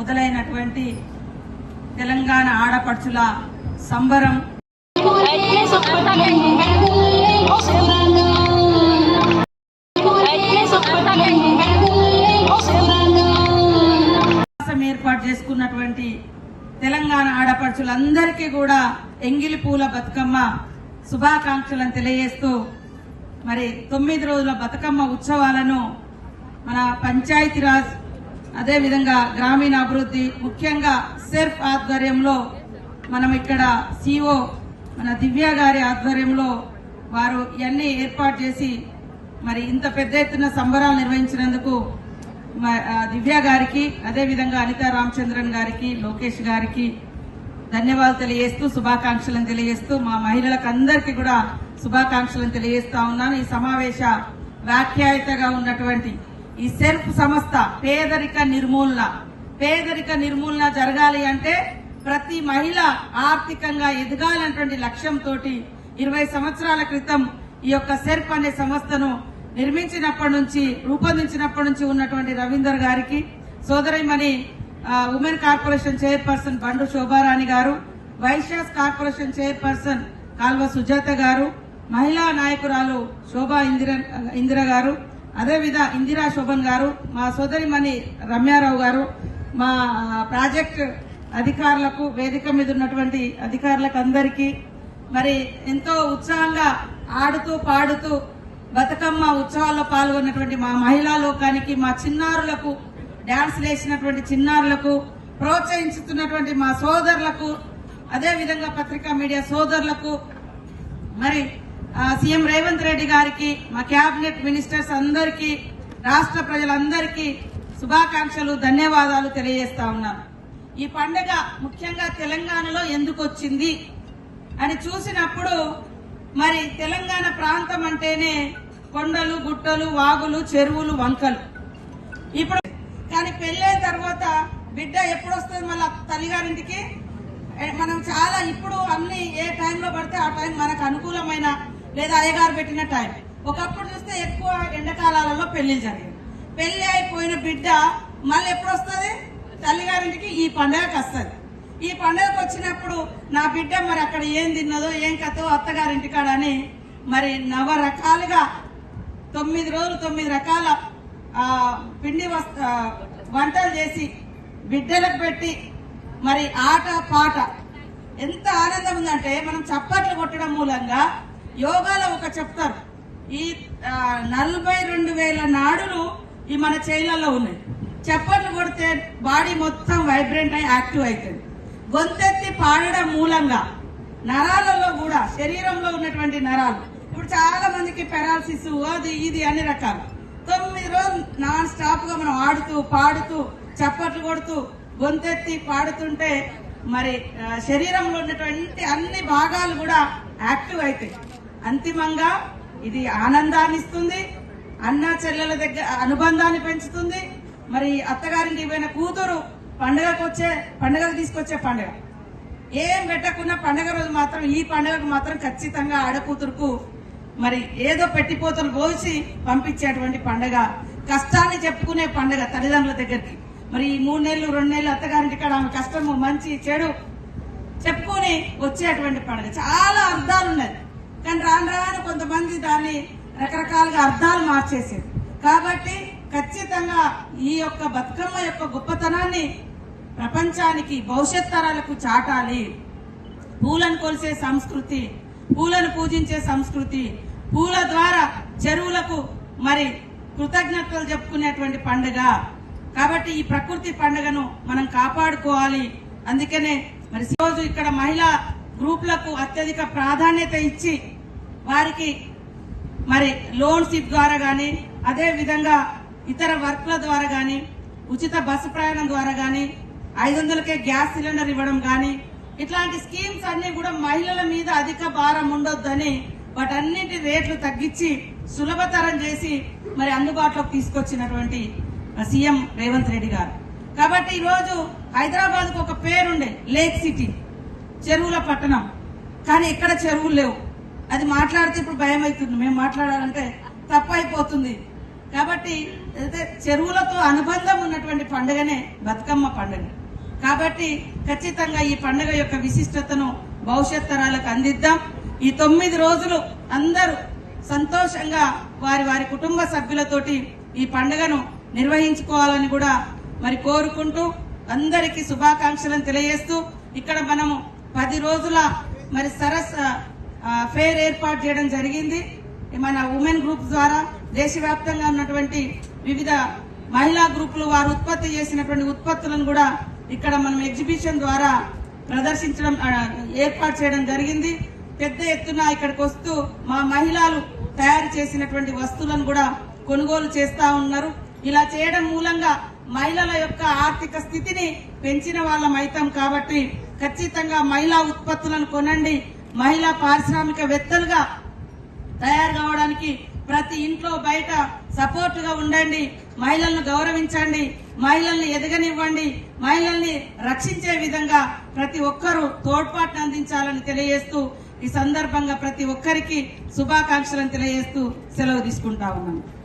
మొదలైనటువంటి తెలంగాణ ఆడపడుచుల సంబరం. ఏర్పాటు చేసుకున్నటువంటి తెలంగాణ ఆడపడుచులందరికీ కూడా ఎంగిలి పూల బతుకమ్మ శుభాకాంక్షలను తెలియజేస్తూ మరి తొమ్మిది రోజుల బతుకమ్మ ఉత్సవాలను మన పంచాయతీరాజ్ అదేవిధంగా గ్రామీణ అభివృద్ధి ముఖ్యంగా సెర్ఫ్ ఆధ్వర్యంలో మనం ఇక్కడ సిఓ మన దివ్య గారి ఆధ్వర్యంలో వారు ఇవన్నీ ఏర్పాటు చేసి మరి ఇంత పెద్ద ఎత్తున సంబరాలు నిర్వహించినందుకు మ- దివ్య గారికి అదేవిధంగా అనితా రామచంద్రన్ గారికి లోకేష్ గారికి ధన్యవాదాలు తెలియజేస్తూ శుభాకాంక్షలను తెలియజేస్తూ మా మహిళలకు అందరికీ కూడా శుభాకాంక్షలను తెలియజేస్తా ఉన్నాను. ఈ సమావేశ వ్యాఖ్యాయతగా ఉన్నటువంటి ఈ సెర్ఫ్ సంస్థ పేదరిక నిర్మూలన. పేదరిక నిర్మూలన జరగాలి అంటే ప్రతి మహిళ ఆర్థికంగా ఎదగాలన్నటువంటి లక్ష్యంతో ఇరవై సంవత్సరాల క్రితం ఈ యొక్క సెర్ఫ్ అనే సంస్థను నిర్మించినప్పటి నుంచి రూపొందించినప్పటి నుంచి ఉన్నటువంటి రవీందర్ గారికి సోదరిమణి women corporation chairperson Bandu Shobharani గారు వైశ్యాస్ కార్పొరేషన్ చైర్పర్సన్ కాల్వ సుజాత గారు మహిళా నాయకురాలు శోభా ఇందిర ఇందిర గారు అదేవిధ ఇందిరా శోభన్ గారు మా సోదరిమణి రమ్యారావు గారు మా ప్రాజెక్ట్ అధికారులకు వేదిక మీద ఉన్నటువంటి అధికారులకు అందరికీ మరి ఎంతో ఉత్సాహంగా ఆడుతూ పాడుతూ బతుకమ్మ ఉత్సవాల్లో పాల్గొన్నటువంటి మా మహిళా లోకానికి మా చిన్నారులకు డాన్స్ వేసినటువంటి చిన్నారులకు ప్రోత్సహించుతున్నటువంటి మా సోదరులకు అదేవిధంగా పత్రికా మీడియా సోదరులకు మరి సీఎం రేవంత్ రెడ్డి గారికి మా క్యాబినెట్ మినిస్టర్స్ అందరికీ రాష్ట్ర ప్రజలందరికీ శుభాకాంక్షలు ధన్యవాదాలు తెలియజేస్తా ఉన్నాను ఈ పండుగ ముఖ్యంగా తెలంగాణలో ఎందుకు వచ్చింది అని చూసినప్పుడు మరి తెలంగాణ ప్రాంతం అంటేనే కొండలు గుట్టలు వాగులు చెరువులు వంకలు. ఇప్పుడు కానీ పెళ్ళైన తర్వాత బిడ్డ ఎప్పుడు వస్తుంది మళ్ళీ తల్లిగారింటికి? మనం చాలా ఇప్పుడు అన్ని ఏ టైంలో పడితే ఆ టైం మనకు అనుకూలమైన లేదా అయ్యగారు పెట్టిన టైం ఒకప్పుడు చూస్తే ఎక్కువ ఎండాకాలాలలో పెళ్ళిలు జరిగాయి పెళ్ళి అయిపోయిన బిడ్డ మళ్ళీ ఎప్పుడు వస్తుంది? తల్లిగారింటికి ఈ పండగకి వస్తుంది. ఈ పండుగకు వచ్చినప్పుడు నా బిడ్డ మరి అక్కడ ఏం తిన్నదో ఏం కథో అత్తగారింటికాడ అని మరి నవరకాలుగా తొమ్మిది రోజులు తొమ్మిది రకాల పిండి వంటలు చేసి బిడ్డలకు పెట్టి మరి ఆట పాట. ఎంత ఆనందం ఉందంటే మనం చప్పట్లు కొట్టడం మూలంగా యోగాలో ఒక చెప్తారు. ఈ నలభై రెండు వేల నాడులు ఈ మన చైలలో ఉన్నాయి. చప్పట్లు కొడితే బాడీ మొత్తం వైబ్రెంట్ అయి యాక్టివ్ అవుతుంది గొంతెత్తి పాడడం మూలంగా నరాలలో కూడా శరీరంలో ఉన్నటువంటి నరాలు. ఇప్పుడు చాలా మందికి పెరాలసిస్ అది ఇది అన్ని రకాలు. తొమ్మిది రోజులు నాన్ స్టాప్గా మనం ఆడుతూ పాడుతూ చప్పట్లు కొడుతూ గొంతెత్తి పాడుతుంటే మరి శరీరంలో ఉన్నటువంటి అన్ని భాగాలు కూడా యాక్టివ్ అవుతాయి అంతిమంగా ఇది ఆనందాన్ని ఇస్తుంది అన్న చెల్లెల దగ్గర అనుబంధాన్ని పెంచుతుంది. మరి అత్తగారింటికి పోయిన కూతురు పండుగకు వచ్చే పండుగకు తీసుకొచ్చే పండుగ. ఏం పెట్టకున్నా పండుగ రోజు మాత్రం ఈ పండుగకు మాత్రం ఖచ్చితంగా ఆడకూతురుకు మరి ఏదో పెట్టిపోతలు పోసి పంపించేటువంటి పండుగ కష్టాన్ని చెప్పుకునే పండుగ తల్లిదండ్రుల దగ్గరికి. మరి ఈ మూడు నెలలు రెండు నెలలు అత్తగారింటి కాడ ఆమె కష్టము మంచి చెడు చెప్పుకొని వచ్చేటువంటి పండుగ. చాలా అర్థాలు ఉన్నాయి కానీ రాను రాను కొంతమంది దాన్ని రకరకాలుగా అర్థాలు మార్చేసారు కాబట్టి ఖచ్చితంగా ఈ యొక్క బతుకమ్మ యొక్క గొప్పతనాన్ని ప్రపంచానికి భవిష్యత్ తరాలకు చాటాలి. పూలను కొలిసే సంస్కృతి పూలను పూజించే సంస్కృతి పూల ద్వారా చెరువులకు మరి కృతజ్ఞతలు చెప్పుకునేటువంటి పండుగ. కాబట్టి ఈ ప్రకృతి పండుగను మనం కాపాడుకోవాలి. అందుకనే మరి రోజు ఇక్కడ మహిళా గ్రూపులకు అత్యధిక ప్రాధాన్యత ఇచ్చి వారికి మరి లోన్స్ ద్వారా కానీ అదే విధంగా ఇతర వర్క్ల ద్వారా కానీ ఉచిత బస్సు ప్రయాణం ద్వారా కానీ ఐదు వందలకే గ్యాస్ సిలిండర్ ఇవ్వడం కానీ ఇట్లాంటి స్కీమ్స్ అన్ని కూడా మహిళల మీద అధిక భారం ఉండొద్దని వాటన్నింటి రేట్లు తగ్గించి సులభతరం చేసి మరి అందుబాటులోకి తీసుకొచ్చినటువంటి సీఎం రేవంత్ రెడ్డి గారు. కాబట్టి ఈరోజు హైదరాబాద్కు ఒక పేరుండే లేక్ సిటీ. చెరువుల పట్టణం. కానీ ఎక్కడ చెరువులు లేవు. అది మాట్లాడితే ఇప్పుడు భయం అవుతుంది మేము మాట్లాడాలంటే తప్పు అయిపోతుంది కాబట్టి అయితే చెరువులతో అనుబంధం ఉన్నటువంటి పండుగనే బతుకమ్మ పండుగ. కాబట్టి ఖచ్చితంగా ఈ పండుగ యొక్క విశిష్టతను భవిష్యత్ తరాలకు అందిద్దాం. ఈ తొమ్మిది రోజులు అందరూ సంతోషంగా వారి వారి కుటుంబ సభ్యులతోటి ఈ పండుగను నిర్వహించుకోవాలని కూడా మరి కోరుకుంటూ అందరికీ శుభాకాంక్షలను తెలియజేస్తూ ఇక్కడ మనము పది రోజుల మరి సరస్ ఫేర్ ఏర్పాటు చేయడం జరిగింది. మన ఉమెన్ గ్రూప్ ద్వారా దేశవ్యాప్తంగా ఉన్నటువంటి వివిధ మహిళా గ్రూపులు వారు ఉత్పత్తి చేసినటువంటి ఉత్పత్తులను కూడా ఇక్కడ మనం ఎగ్జిబిషన్ ద్వారా ప్రదర్శించడం ఏర్పాటు చేయడం జరిగింది. పెద్ద ఎత్తున ఇక్కడికి వస్తూ మా మహిళలు తయారు చేసినటువంటి వస్తువులను కూడా కొనుగోలు చేస్తా ఉన్నారు. ఇలా చేయడం మూలంగా మహిళల యొక్క ఆర్థిక స్థితిని పెంచిన వాళ్ళం అవుతాం కాబట్టి ఖచ్చితంగా మహిళా ఉత్పత్తులను కొనండి. మహిళా పారిశ్రామికవేత్తలుగా తయారు కావడానికి ప్రతి ఇంట్లో బయట సపోర్టుగా ఉండండి. మహిళలను గౌరవించండి. మహిళల్ని ఎదగనివ్వండి. మహిళల్ని రక్షించే విధంగా ప్రతి ఒక్కరూ తోడ్పాటును అందించాలని తెలియజేస్తూ ఈ సందర్భంగా ప్రతి ఒక్కరికి శుభాకాంక్షలను తెలియజేస్తూ సెలవు తీసుకుంటా ఉన్నాను.